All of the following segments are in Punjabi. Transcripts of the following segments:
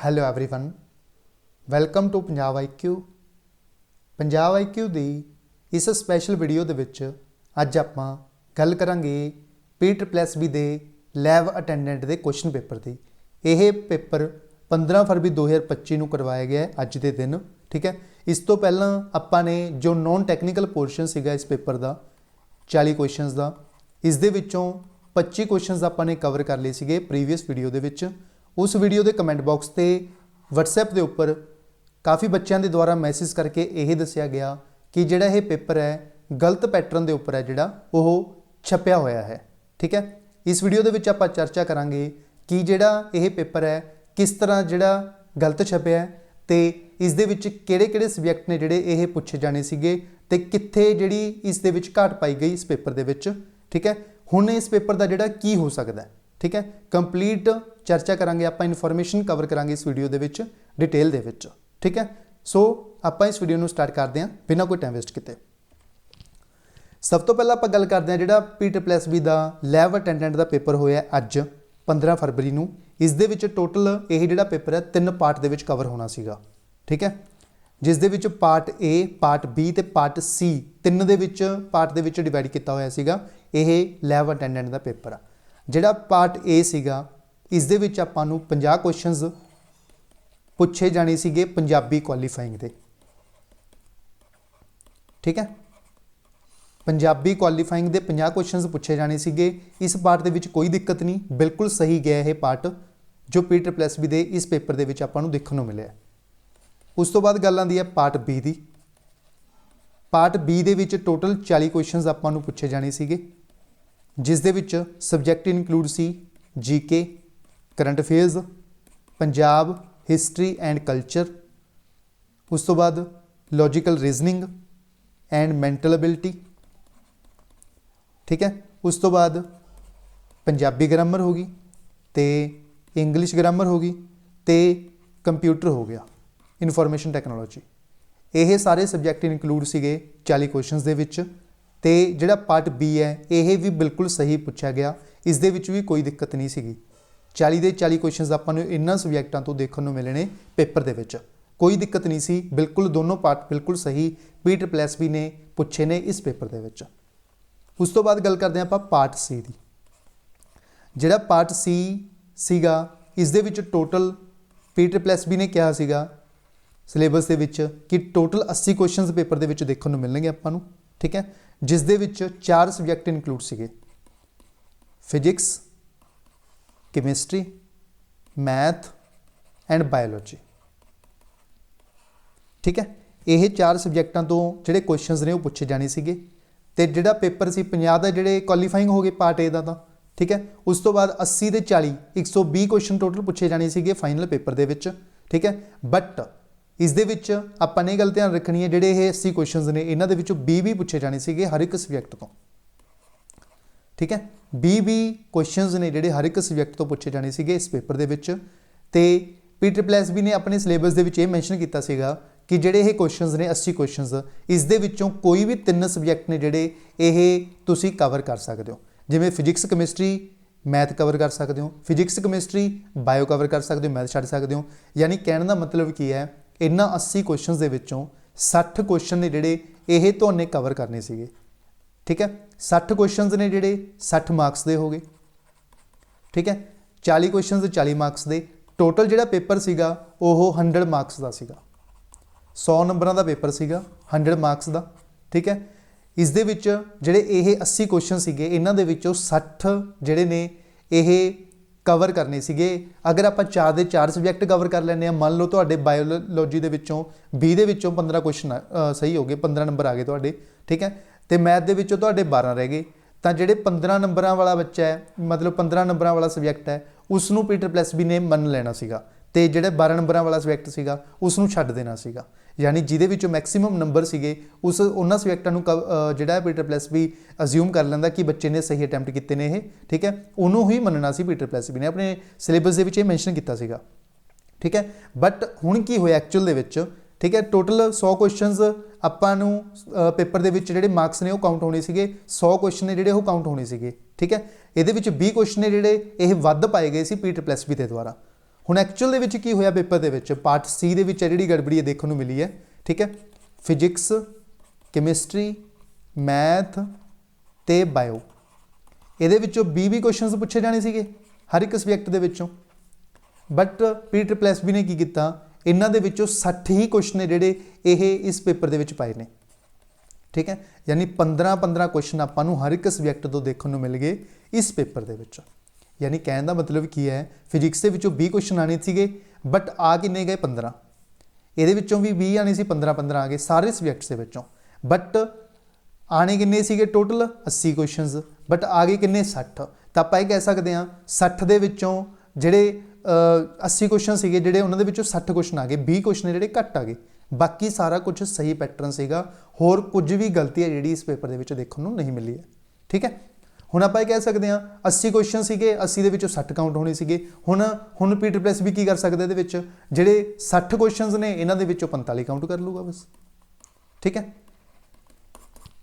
hello everyone welcome to Punjab IQ Punjab IQ ਦੀ ਇਸ ਸਪੈਸ਼ਲ ਵੀਡੀਓ ਦੇ ਵਿੱਚ ਅੱਜ ਆਪਾਂ ਗੱਲ ਕਰਾਂਗੇ ਪੀ ਬੀ ਦੇ ਲੈਬ ਅਟੈਂਡੈਂਟ ਦੇ ਕੁਐਸਚਨ ਪੇਪਰ ਦੀ ਇਹ ਪੇਪਰ 15 ਫਰਵਰੀ 2025 ਨੂੰ ਕਰਵਾਇਆ ਗਿਆ ਹੈ ਅੱਜ ਦੇ ਦਿਨ ਠੀਕ ਹੈ ਇਸ ਤੋਂ ਪਹਿਲਾਂ ਆਪਾਂ ਨੇ ਜੋ ਨੌਨ ਟੈਕਨੀਕਲ ਪੋਰਸ਼ਨ ਸੀਗਾ ਇਸ ਪੇਪਰ ਦਾ 40 ਕੁਐਸਚਨਸ ਦਾ ਇਸ ਦੇ ਵਿੱਚੋਂ 25 ਕੁਐਸਚਨਸ ਆਪਾਂ ਨੇ ਕਵਰ ਕਰ ਲਏ ਸੀਗੇ ਪ੍ਰੀਵੀਅਸ ਵੀਡੀਓ ਦੇ ਵਿੱਚ ਉਸ ਵੀਡੀਓ ਦੇ ਕਮੈਂਟ ਬਾਕਸ ਤੇ WhatsApp ਦੇ ਉੱਪਰ ਕਾਫੀ ਬੱਚਿਆਂ ਦੇ ਦੁਆਰਾ ਮੈਸੇਜ ਕਰਕੇ ਇਹ ਦੱਸਿਆ ਗਿਆ ਕਿ ਜਿਹੜਾ ਇਹ ਪੇਪਰ ਹੈ, ਗਲਤ ਪੈਟਰਨ ਦੇ ਉੱਪਰ ਹੈ ਜਿਹੜਾ, ਉਹ ਛਪਿਆ ਹੋਇਆ ਹੈ। ਠੀਕ ਹੈ? ਇਸ ਵੀਡੀਓ ਦੇ ਵਿੱਚ ਆਪਾਂ ਚਰਚਾ ਕਰਾਂਗੇ ਕਿ ਜਿਹੜਾ ਇਹ ਪੇਪਰ ਹੈ, ਕਿਸ ਤਰ੍ਹਾਂ ਜਿਹੜਾ ਗਲਤ ਛਪਿਆ ਹੈ ਤੇ ਇਸ ਦੇ ਵਿੱਚ ਕਿਹੜੇ-ਕਿਹੜੇ ਸਬਜੈਕਟ ਨੇ ਜਿਹੜੇ ਇਹ ਪੁੱਛੇ ਜਾਣੇ ਸੀਗੇ ਤੇ ਕਿੱਥੇ ਜਿਹੜੀ ਇਸ ਦੇ ਵਿੱਚ ਘਾਟ ਪਾਈ ਗਈ ਇਸ ਪੇਪਰ ਦੇ ਵਿੱਚ। ਠੀਕ ਹੈ? ਹੁਣ ਇਸ ਪੇਪਰ ਦਾ ਜਿਹੜਾ ਕੀ ਹੋ ਸਕਦਾ ਹੈ? ਠੀਕ ਹੈ? ਕੰਪਲੀਟ ਚਰਚਾ ਕਰਾਂਗੇ, ਆਪਾਂ ਇਨਫੋਰਮੇਸ਼ਨ ਕਵਰ ਕਰਾਂਗੇ ਇਸ ਵੀਡੀਓ ਦੇ ਵਿੱਚ ਡਿਟੇਲ ਦੇ ਵਿੱਚ, ਠੀਕ ਹੈ? ਸੋ ਆਪਾਂ ਇਸ ਵੀਡੀਓ ਨੂੰ ਸਟਾਰਟ ਕਰਦੇ ਹਾਂ, ਬਿਨਾਂ ਕੋਈ ਟਾਈਮ ਵੇਸਟ ਕੀਤੇ। ਸਭ ਤੋਂ ਪਹਿਲਾਂ ਆਪਾਂ ਗੱਲ ਕਰਦੇ ਹਾਂ ਜਿਹੜਾ ਪੀ ਦਾ ਲੈਬ ਅਟੈਂਡੈਂਟ ਦਾ ਪੇਪਰ ਹੋਇਆ ਅੱਜ 15 ਫਰਵਰੀ ਨੂੰ। ਇਸ ਦੇ ਵਿੱਚ ਟੋਟਲ ਇਹ ਜਿਹੜਾ ਪੇਪਰ ਹੈ, ਤਿੰਨ ਪਾਰਟ ਦੇ ਵਿੱਚ ਕਵਰ ਹੋਣਾ ਸੀਗਾ, ਠੀਕ ਹੈ? ਜਿਸ ਦੇ ਵਿੱਚ ਪਾਰਟ A ਪਾਰਟ B ਤੇ ਪਾਰਟ C ਤਿੰਨ ਦੇ ਵਿੱਚ ਪਾਰਟ ਦੇ ਵਿੱਚ ਡਿਵਾਈਡ ਕੀਤਾ ਹੋਇਆ ਸੀਗਾ, ਇਹ ਲੈਬ ਅਟੈਂਡੈਂਟ ਦਾ ਪੇਪਰ ਆ। ਜਿਹੜਾ ਪਾਰਟ A ਸੀਗਾ, ਇਸ ਦੇ ਵਿੱਚ ਆਪਾਂ ਨੂੰ 50 ਕੁਐਸਚਨਸ ਪੁੱਛੇ ਜਾਣੇ ਸੀਗੇ ਪੰਜਾਬੀ ਕੁਆਲੀਫਾਈਂਗ ਦੇ। ਠੀਕ ਹੈ? ਪੰਜਾਬੀ ਕੁਆਲੀਫਾਈਂਗ ਦੇ 50 ਕੁਐਸਚਨਸ ਪੁੱਛੇ ਜਾਣੇ ਸੀਗੇ। ਇਸ ਪਾਰਟ ਦੇ ਵਿੱਚ ਕੋਈ ਦਿੱਕਤ ਨਹੀਂ, ਬਿਲਕੁਲ ਸਹੀ ਗਿਆ ਇਹ ਪਾਰਟ, ਜੋ ਪੀ ਬੀ ਦੇ ਇਸ ਪੇਪਰ ਦੇ ਵਿੱਚ ਆਪਾਂ ਨੂੰ ਦੇਖਣ ਨੂੰ ਮਿਲਿਆ। ਉਸ ਤੋਂ ਬਾਅਦ ਗੱਲ ਆਉਂਦੀ ਹੈ ਪਾਰਟ ਬੀ ਦੀ। ਪਾਰਟ ਬੀ ਦੇ ਵਿੱਚ ਟੋਟਲ 40 ਕੁਐਸਚਨਸ ਆਪਾਂ ਨੂੰ ਪੁੱਛੇ ਜਾਣੇ ਸੀਗੇ। ਜਿਸ ਦੇ ਵਿੱਚ subject include C GK current affairs Punjab history and culture ਉਸ ਤੋਂ ਬਾਅਦ logical reasoning and mental ability ਠੀਕ ਹੈ? ਉਸ ਤੋਂ ਬਾਅਦ ਪੰਜਾਬੀ ਗ੍ਰਾਮਰ ਹੋ ਗਈ ਤੇ ਇੰਗਲਿਸ਼ ਗ੍ਰਾਮਰ ਹੋ ਗਈ ਤੇ ਕੰਪਿਊਟਰ ਹੋ ਗਿਆ ਇਨਫੋਰਮੇਸ਼ਨ ਟੈਕਨੋਲੋਜੀ ਇਹ ਸਾਰੇ ਸਬਜੈਕਟ ਇਨਕਲੂਡ ਸੀਗੇ 40 ਕੁਐਸਚਨਸ ਦੇ ਵਿੱਚ ਤੇ ਜਿਹੜਾ ਪਾਰਟ ਬੀ ਹੈ, ਇਹ ਵੀ ਬਿਲਕੁਲ ਸਹੀ ਪੁੱਛਿਆ ਗਿਆ। ਇਸ ਦੇ ਵਿੱਚ ਵੀ ਕੋਈ ਦਿੱਕਤ ਨਹੀਂ ਸੀਗੀ। 40 ਦੇ 40 ਕੁਐਸਚਨਸ ਆਪਾਂ ਨੂੰ ਇਹਨਾਂ ਸਬਜੈਕਟਾਂ ਤੋਂ ਦੇਖਣ ਨੂੰ ਮਿਲੇ ਨੇ ਪੇਪਰ ਦੇ ਵਿੱਚ। ਕੋਈ ਦਿੱਕਤ ਨਹੀਂ ਸੀ। ਬਿਲਕੁਲ ਦੋਨੋਂ ਪਾਰਟ ਬਿਲਕੁਲ ਸਹੀ ਪੀ ਬੀ ਨੇ ਪੁੱਛੇ ਨੇ ਇਸ ਪੇਪਰ ਦੇ ਵਿੱਚ। ਉਸ ਤੋਂ ਬਾਅਦ ਗੱਲ ਕਰਦੇ ਹਾਂ ਆਪਾਂ ਪਾਰਟ ਸੀ ਦੀ। ਜਿਹੜਾ ਪਾਰਟ ਸੀ ਸੀਗਾ, ਇਸ ਦੇ ਵਿੱਚ ਟੋਟਲ ਪੀ ਬੀ ਨੇ ਕਿਹਾ ਸੀਗਾ। ਸਿਲੇਬਸ ਦੇ ਵਿੱਚ ਕਿ ਟੋਟਲ 80 ਕੁਐਸਚਨਸ ਪੇਪਰ ਦੇ ਵਿੱਚ ਦੇਖਣ ਨੂੰ ਮਿਲਣਗੇ ਆਪਾਂ ਨੂੰ। ਠੀਕ ਹੈ ਜਿਸ ਦੇ ਵਿੱਚ ਚਾਰ ਸਬਜੈਕਟ ਇਨਕਲੂਡ ਸੀਗੇ। Physics chemistry math and biology ਠੀਕ ਹੈ, ਇਹ ਚਾਰ ਸਬਜੈਕਟਾਂ ਤੋਂ ਜਿਹੜੇ ਕੁਐਸਚਨਸ ਨੇ ਉਹ ਪੁੱਛੇ ਜਾਣੇ ਸੀਗੇ। ਤੇ ਜਿਹੜਾ ਪੇਪਰ ਸੀ 50 ਦਾ, ਜਿਹੜੇ ਕੁਆਲੀਫਾਈਂਗ ਹੋ ਗਏ ਪਾਰਟ A ਦਾ ਤਾਂ, ਠੀਕ ਹੈ, ਉਸ ਤੋਂ ਬਾਅਦ 80 ਦੇ 40 120 ਕੁਐਸਚਨ ਟੋਟਲ ਪੁੱਛੇ ਜਾਣੇ ਸੀਗੇ ਫਾਈਨਲ ਪੇਪਰ ਦੇ ਵਿੱਚ, ਠੀਕ ਹੈ ਬਟ ਇਸ ਦੇ ਵਿੱਚ ਆਪਾਂ ਨੇ ਇਹ ਗੱਲ ਧਿਆਨ ਰੱਖਣੀ ਹੈ, ਜਿਹੜੇ ਇਹ 80 ਕੁਐਸਚਨਸ ਨੇ, ਇਹਨਾਂ ਦੇ ਵਿੱਚੋਂ 20 ਵੀ ਪੁੱਛੇ ਜਾਣੇ ਸੀਗੇ ਹਰ ਇੱਕ ਸਬਜੈਕਟ ਤੋਂ। ਠੀਕ ਹੈ? 20 ਵੀ ਕੁਐਸਚਨਸ ਨੇ ਜਿਹੜੇ ਹਰ ਇੱਕ ਸਬਜੈਕਟ ਤੋਂ ਪੁੱਛੇ ਜਾਣੇ ਸੀਗੇ ਇਸ ਪੇਪਰ ਦੇ ਵਿੱਚ। ਤੇ ਪੀ ਵੀ ਨੇ ਆਪਣੇ ਸਿਲੇਬਸ ਦੇ ਵਿੱਚ ਇਹ ਮੈਂਸ਼ਨ ਕੀਤਾ ਸੀਗਾ ਕਿ ਜਿਹੜੇ ਇਹ ਕੁਐਸਚਨਸ ਨੇ 80 ਕੁਐਸਚਨਸ ਇਸ ਦੇ ਵਿੱਚੋਂ ਕੋਈ ਵੀ ਤਿੰਨ ਸਬਜੈਕਟ ਨੇ ਜਿਹੜੇ ਇਹ ਤੁਸੀਂ ਕਵਰ ਕਰ ਸਕਦੇ ਹੋ। ਜਿਵੇਂ ਫਿਜ਼ਿਕਸ ਕੈਮਿਸਟਰੀ ਮੈਥ ਕਵਰ ਕਰ ਸਕਦੇ ਹੋ। ਫਿਜ਼ਿਕਸ ਕੈਮਿਸਟਰੀ ਬਾਇਓ ਕਵਰ ਕਰ ਸਕਦੇ ਹੋ ਮੈਥ ਛੱਡ ਸਕਦੇ ਹੋ। ਯਾਨੀ ਕਹਿਣ ਦਾ ਮਤਲਬ ਕੀ ਹੈ ਇਹਨਾਂ 80 ਕੁਐਸਚਨਸ ਦੇ ਵਿੱਚੋਂ 60 ਕੁਐਸਚਨ ਨੇ ਜਿਹੜੇ ਇਹ ਤੁਹਾਨੇ ਕਵਰ ਕਰਨੇ ਸੀਗੇ। ਠੀਕ ਹੈ? 60 ਕੁਐਸਚਨਸ ਨੇ ਜਿਹੜੇ 60 ਮਾਰਕਸ ਦੇ ਹੋਗੇ ਠੀਕ ਹੈ? 40 ਕੁਐਸਚਨਸ 40 ਮਾਰਕਸ ਦੇ। ਟੋਟਲ ਜਿਹੜਾ ਪੇਪਰ ਸੀਗਾ, ਉਹ 100 ਮਾਰਕਸ ਦਾ ਸੀਗਾ। 100 ਨੰਬਰਾਂ ਦਾ ਪੇਪਰ ਸੀਗਾ 100 ਮਾਰਕਸ ਦਾ। ਠੀਕ ਹੈ? ਇਸ ਦੇ ਵਿੱਚ ਜਿਹੜੇ ਇਹ 80 ਕੁਐਸਚਨ ਸੀਗੇ, ਇਹਨਾਂ ਦੇ ਵਿੱਚੋਂ 60 ਜਿਹੜੇ ਨੇ, ਇਹ ਕਵਰ ਕਰਨੇ ਸੀਗੇ। ਅਗਰ ਆਪਾਂ 4 ਦੇ 4 ਸਬਜੈਕਟ ਕਵਰ ਕਰ ਲੈਂਦੇ ਆ ਮੰਨ ਲਓ ਤੁਹਾਡੇ ਬਾਇਓਲੋਜੀ ਦੇ ਵਿੱਚੋਂ 20 ਦੇ ਵਿੱਚੋਂ 15 ਕੁਐਸਚਨ ਸਹੀ ਹੋ ਗਏ 15 ਨੰਬਰ ਆ ਗਏ ਤੁਹਾਡੇ, ਠੀਕ ਹੈ? ਤੇ ਮੈਥ ਦੇ ਵਿੱਚੋਂ ਤੁਹਾਡੇ 12 ਰਹਿ ਗਏ। ਤਾਂ ਜਿਹੜੇ 15 ਨੰਬਰਾਂ ਵਾਲਾ ਬੱਚਾ ਹੈ, ਮਤਲਬ 15 ਨੰਬਰਾਂ ਵਾਲਾ ਸਬਜੈਕਟ ਹੈ ਉਸ ਨੂੰ ਪੀਟਰ ਬੀ ਨੇ ਮੰਨ ਲੈਣਾ ਸੀਗਾ। ਤੇ ਜਿਹੜੇ 12 ਨੰਬਰਾਂ ਵਾਲਾ ਸਬਜੈਕਟ ਸੀਗਾ ਉਸ ਨੂੰ ਛੱਡ ਦੇਣਾ ਸੀਗਾ। ਯਾਨੀ ਜਿਹਦੇ ਵਿੱਚੋਂ ਮੈਕਸਿਮਮ ਨੰਬਰ ਸੀਗੇ, ਉਸ ਉਹਨਾਂ ਸਬਜੈਕਟਾਂ ਨੂੰ ਜਿਹੜਾ ਪੀਟਰ ਪਲੈਸ ਵੀ ਅਸਿਊਮ ਕਰ ਲੈਂਦਾ ਕਿ ਬੱਚੇ ਨੇ ਸਹੀ ਅਟੈਂਪਟ ਕੀਤੇ ਨੇ ਇਹ, ਠੀਕ ਹੈ? ਉਹਨੂੰ ਹੀ ਮੰਨਣਾ ਸੀ ਪੀਟਰ ਪਲੈਸ ਵੀ ਨੇ, ਆਪਣੇ ਸਿਲੇਬਸ ਦੇ ਵਿੱਚ ਇਹ ਮੈਂਸ਼ਨ ਕੀਤਾ ਸੀਗਾ। ਠੀਕ ਹੈ? ਬਟ ਹੁਣ ਕੀ ਹੋਇਆ ਐਕਚੁਅਲ ਦੇ ਵਿੱਚ? ਠੀਕ ਹੈ? ਟੋਟਲ 100 ਕੁਐਸਚਨਸ ਆਪਾਂ ਨੂੰ ਪੇਪਰ ਦੇ ਵਿੱਚ ਜਿਹੜੇ ਮਾਰਕਸ ਨੇ ਉਹ ਕਾਊਂਟ ਹੋਣੇ ਸੀਗੇ 100 ਕੁਐਸਚਨ ਨੇ ਜਿਹੜੇ ਉਹ ਕਾਊਂਟ ਹੋਣੇ ਸੀਗੇ। ਠੀਕ ਹੈ? ਇਹਦੇ ਵਿੱਚ 20 ਕੁਐਸਚਨ ਨੇ ਜਿਹੜੇ ਇਹ ਵੱਧ ਪਾਏ ਗਏ ਸੀ ਪੀਟਰ ਪਲੈਸ ਵੀ ਦੇ ਦੁਆਰਾ। ਹੁਣ ਐਕਚੁਅਲ ਦੇ ਵਿੱਚ ਕੀ ਹੋਇਆ ਪੇਪਰ ਦੇ ਵਿੱਚ? ਪਾਰਟ ਸੀ ਦੇ ਵਿੱਚ ਇਹ ਜਿਹੜੀ ਗੜਬੜੀ ਹੈ, ਦੇਖਣ ਨੂੰ ਮਿਲੀ ਹੈ, ਠੀਕ ਹੈ? ਫਿਜ਼ਿਕਸ ਕੈਮਿਸਟਰੀ ਮੈਥ ਤੇ ਬਾਇਓ ਇਹਦੇ ਵਿੱਚੋਂ 20 20 ਕੁਐਸਚਨਸ ਪੁੱਛੇ ਜਾਣੇ ਸੀਗੇ, ਹਰ ਇੱਕ ਸਬਜੈਕਟ ਦੇ ਵਿੱਚੋਂ। ਬਟ ਪੀਟਰ ਪਲੈਸ ਵੀ ਨੇ ਕੀ ਕੀਤਾ? ਇਹਨਾਂ ਦੇ ਵਿੱਚੋਂ 60 ਹੀ ਕੁਐਸਚਨ ਨੇ ਜਿਹੜੇ ਇਹ ਇਸ ਪੇਪਰ ਦੇ ਵਿੱਚ ਪਾਏ ਨੇ। ਠੀਕ ਹੈ? ਯਾਨੀ 15 15 ਕੁਐਸਚਨ ਆਪਾਂ ਨੂੰ ਹਰ ਇੱਕ ਸਬਜੈਕਟ ਤੋਂ ਦੇਖਣ ਨੂੰ ਮਿਲ ਗਏ ਇਸ ਪੇਪਰ ਦੇ ਵਿੱਚ। ਯਾਨੀ ਕਹਿਣ ਦਾ ਮਤਲਬ ਕੀ ਹੈ ਫਿਜ਼ਿਕਸ ਦੇ ਵਿੱਚੋਂ 20 ਕੁਐਸਚਨ ਆਣੇ ਸੀਗੇ ਬਟ ਆ ਕਿੰਨੇ ਗਏ? 15 ਇਹਦੇ ਵਿੱਚੋਂ ਵੀ 20 ਆਣੇ ਸੀ 15 15 ਆ ਗਏ ਸਾਰੇ ਸਬਜੈਕਟਸ ਦੇ ਵਿੱਚੋਂ। ਬਟ ਆਣੇ ਕਿੰਨੇ ਸੀਗੇ ਟੋਟਲ 80 ਕੁਐਸਚਨਸ ਬਟ ਆ ਗਏ ਕਿੰਨੇ? 60 ਤਾਂ ਆਪਾਂ ਇਹ ਕਹਿ ਸਕਦੇ ਹਾਂ 60 ਦੇ ਵਿੱਚੋਂ ਜਿਹੜੇ ਅ, 80 ਕੁਐਸਚਨ ਸੀਗੇ ਜਿਹੜੇ ਉਹਨਾਂ ਦੇ ਵਿੱਚੋਂ 60 ਕੁਐਸਚਨ ਆ ਗਏ 20 ਕੁਐਸਚਨ ਜਿਹੜੇ ਘੱਟ ਆ ਗਏ। ਬਾਕੀ ਸਾਰਾ ਕੁਝ ਸਹੀ ਪੈਟਰਨ ਸੀਗਾ। ਹੋਰ ਕੁਝ ਵੀ ਗਲਤੀ ਹੈ ਜਿਹੜੀ ਇਸ ਪੇਪਰ ਦੇ ਵਿੱਚ ਦੇਖਣ ਨੂੰ ਨਹੀਂ ਮਿਲੀ ਹੈ। ਠੀਕ ਹੈ? ਹੁਣ ਆਪਾਂ ਇਹ ਕਹਿ ਸਕਦੇ ਹਾਂ 80 ਕੁਐਸਚਨ ਸੀਗੇ 80 ਦੇ ਵਿੱਚੋਂ 60 ਕਾਊਂਟ ਹੋਣੇ ਸੀਗੇ। ਹੁਣ ਹੁਣ ਪੀਟਰ ਪਲੱਸ ਵੀ ਕੀ ਕਰ ਸਕਦਾ ਇਹਦੇ ਵਿੱਚ? ਜਿਹੜੇ 60 ਕੁਐਸਚਨਸ ਨੇ, ਇਹਨਾਂ ਦੇ ਵਿੱਚੋਂ 45 ਕਾਊਂਟ ਕਰ ਲੂਗਾ ਬਸ। ਠੀਕ ਹੈ?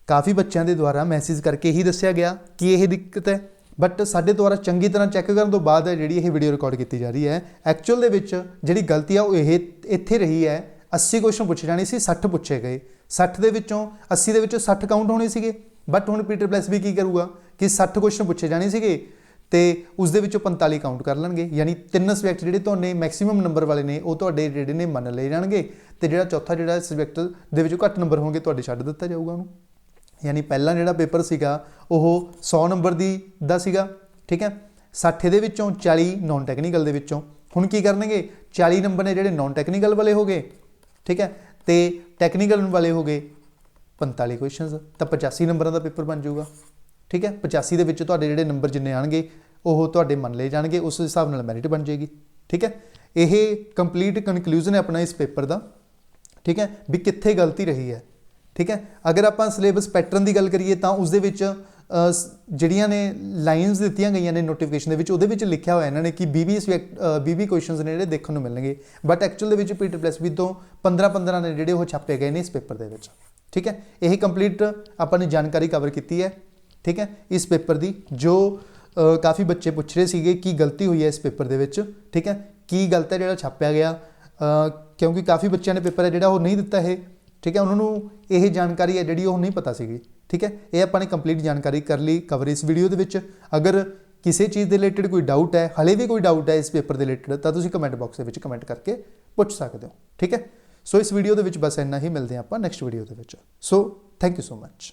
ਕਾਫੀ ਬੱਚਿਆਂ ਦੇ ਦੁਆਰਾ ਮੈਸੇਜ ਕਰਕੇ ਹੀ ਦੱਸਿਆ ਗਿਆ ਕਿ ਇਹ ਦਿੱਕਤ ਹੈ ਬਟ ਸਾਡੇ ਦੁਆਰਾ ਚੰਗੀ ਤਰ੍ਹਾਂ ਚੈੱਕ ਕਰਨ ਤੋਂ ਬਾਅਦ ਜਿਹੜੀ ਇਹ ਵੀਡੀਓ ਰਿਕਾਰਡ ਕੀਤੀ ਜਾ ਰਹੀ ਹੈ ਐਕਚੁਅਲ ਦੇ ਵਿੱਚ ਜਿਹੜੀ ਗਲਤੀ ਆ, ਉਹ ਇਹ, ਇੱਥੇ ਰਹੀ ਹੈ 80 ਕੁਐਸਚਨ ਪੁੱਛੇ ਜਾਣੇ ਸੀ 60 ਪੁੱਛੇ ਗਏ। 60 ਦੇ ਵਿੱਚੋਂ 80 ਦੇ ਵਿੱਚੋਂ 60 ਕਾਊਂਟ ਹੋਣੇ ਸੀਗੇ ਬਟ ਹੁਣ ਪੀਟਰ ਪਲੱਸ ਵੀ ਕੀ ਕਰੂਗਾ? ਕਿ 60 ਕੁਐਸਚਨ ਪੁੱਛੇ ਜਾਣੇ ਸੀਗੇ ਤੇ ਉਸ ਦੇ ਵਿੱਚੋਂ 45 ਕਾਊਂਟ ਕਰ ਲੈਣਗੇ। ਯਾਨੀ ਤਿੰਨ ਸਬਜੈਕਟ ਜਿਹੜੇ ਤੁਹਾਡੇ ਮੈਕਸਿਮਮ ਨੰਬਰ ਵਾਲੇ ਨੇ, ਉਹ ਤੁਹਾਡੇ ਜਿਹੜੇ ਨੇ ਮੰਨ ਲਏ ਜਾਣਗੇ ਤੇ ਜਿਹੜਾ ਚੌਥਾ ਜਿਹੜਾ ਸਬਜੈਕਟ ਦੇ ਵਿੱਚੋਂ ਘੱਟ ਨੰਬਰ ਹੋਣਗੇ, ਤੁਹਾਡੇ ਛੱਡ ਦਿੱਤਾ ਜਾਊਗਾ ਉਹਨੂੰ। ਯਾਨੀ ਪਹਿਲਾਂ ਜਿਹੜਾ ਪੇਪਰ ਸੀਗਾ, ਉਹ 100 ਨੰਬਰ ਦੀ ਦਾ ਸੀਗਾ, ਠੀਕ ਹੈ? 60 ਦੇ ਵਿੱਚੋਂ 40 ਨਾਨ ਟੈਕਨੀਕਲ ਦੇ ਵਿੱਚੋਂ। ਹੁਣ ਕੀ ਕਰਨਗੇ? 40 ਨੰਬਰ ਨੇ ਜਿਹੜੇ ਨਾਨ ਟੈਕਨੀਕਲ ਵਾਲੇ ਹੋ ਗਏ, ਠੀਕ ਹੈ? ਤੇ ਟੈਕਨੀਕਲ ਵਾਲੇ ਹੋ ਗਏ 45 ਕੁਐਸਚਨਸ ਤਾਂ 85 ਨੰਬਰਾਂ ਦਾ ਪੇਪਰ ਬਣ ਜਾਊਗਾ। ਠੀਕ ਹੈ? 85 ਦੇ ਵਿੱਚ ਤੁਹਾਡੇ ਜਿਹੜੇ ਨੰਬਰ ਜਿੰਨੇ ਆਣਗੇ, ਉਹ ਤੁਹਾਡੇ ਮੰਨ ਲਏ ਜਾਣਗੇ, ਉਸ ਹਿਸਾਬ ਨਾਲ ਮੈਰਿਟ ਬਣ ਜਾਏਗੀ। ਠੀਕ ਹੈ? ਇਹ ਕੰਪਲੀਟ ਕਨਕਲੂਜਨ ਹੈ ਆਪਣਾ ਇਸ ਪੇਪਰ ਦਾ। ਠੀਕ ਹੈ? ਵੀ ਕਿੱਥੇ ਗਲਤੀ ਰਹੀ ਹੈ। ਠੀਕ ਹੈ? ਅਗਰ ਆਪਾਂ ਸਿਲੇਬਸ ਪੈਟਰਨ ਦੀ ਗੱਲ ਕਰੀਏ, ਤਾਂ ਉਸ ਦੇ ਵਿੱਚ ਜਿਹੜੀਆਂ ਨੇ ਲਾਈਨਸ ਦਿੱਤੀਆਂ ਗਈਆਂ ਨੇ ਨੋਟੀਫਿਕੇਸ਼ਨ ਦੇ ਵਿੱਚ, ਉਹਦੇ ਵਿੱਚ ਲਿਖਿਆ ਹੋਇਆ ਇਹਨਾਂ ਨੇ ਕਿ 20 ਸਬਜੈਕਟ 20 ਕੁਐਸਚਨਸ ਨੇ ਜਿਹੜੇ ਦੇਖਣ ਨੂੰ ਮਿਲਣਗੇ। ਬਟ ਐਕਚੁਅਲ ਦੇ ਵਿੱਚ ਪੀਟਰ ਪਲੱਸ ਵੀ ਤੋਂ 15 15 ਨੇ ਜਿਹੜੇ ਉਹ ਛਾਪੇ ਗਏ ਨੇ ਇਸ ਪੇਪਰ ਦੇ ਵਿੱਚ। ਠੀਕ ਹੈ? ਇਹ ਕੰਪਲੀਟ ਆਪਾਂ ਨੇ ਜਾਣਕਾਰੀ ਕਵਰ ਕੀਤੀ ਹੈ। ਠੀਕ ਹੈ? ਇਸ ਪੇਪਰ ਦੀ, ਜੋ ਕਾਫੀ ਬੱਚੇ ਪੁੱਛ ਰਹੇ ਸੀਗੇ ਕੀ ਗਲਤੀ ਹੋਈ ਹੈ ਇਸ ਪੇਪਰ ਦੇ ਵਿੱਚ, ਠੀਕ ਹੈ? ਕੀ ਗਲਤ ਹੈ ਜਿਹੜਾ ਛਾਪਿਆ ਗਿਆ? ਕਿਉਂਕਿ ਕਾਫੀ ਬੱਚਿਆਂ ਨੇ ਪੇਪਰ ਹੈ ਜਿਹੜਾ ਉਹ ਨਹੀਂ ਦਿੱਤਾ ਇਹ, ਠੀਕ ਹੈ? ਉਹਨਾਂ ਨੂੰ ਇਹ ਜਾਣਕਾਰੀ ਹੈ ਜਿਹੜੀ ਉਹ ਨਹੀਂ ਪਤਾ ਸੀਗੀ, ਠੀਕ ਹੈ? ਇਹ ਆਪਾਂ ਨੇ ਕੰਪਲੀਟ ਜਾਣਕਾਰੀ ਕਰ ਲਈ ਕਵਰ ਇਸ ਵੀਡੀਓ ਦੇ ਵਿੱਚ। ਅਗਰ ਕਿਸੇ ਚੀਜ਼ ਦੇ ਰਿਲੇਟਡ ਕੋਈ ਡਾਊਟ ਹੈ, ਹਲੇ ਵੀ ਕੋਈ ਡਾਊਟ ਹੈ ਇਸ ਪੇਪਰ ਦੇ ਰਿਲੇਟਡ ਤਾਂ ਤੁਸੀਂ ਕਮੈਂਟ ਬਾਕਸ ਦੇ ਵਿੱਚ ਕਮੈਂਟ ਕਰਕੇ ਪੁੱਛ ਸਕਦੇ ਹੋ, ਠੀਕ ਹੈ? ਸੋ ਇਸ ਵੀਡੀਓ ਦੇ ਵਿੱਚ ਬਸ ਇੰਨਾ ਹੀ, ਮਿਲਦੇ ਹਾਂ ਆਪਾਂ ਨੈਕਸਟ ਵੀਡੀਓ ਦੇ ਵਿੱਚ। So thank you so much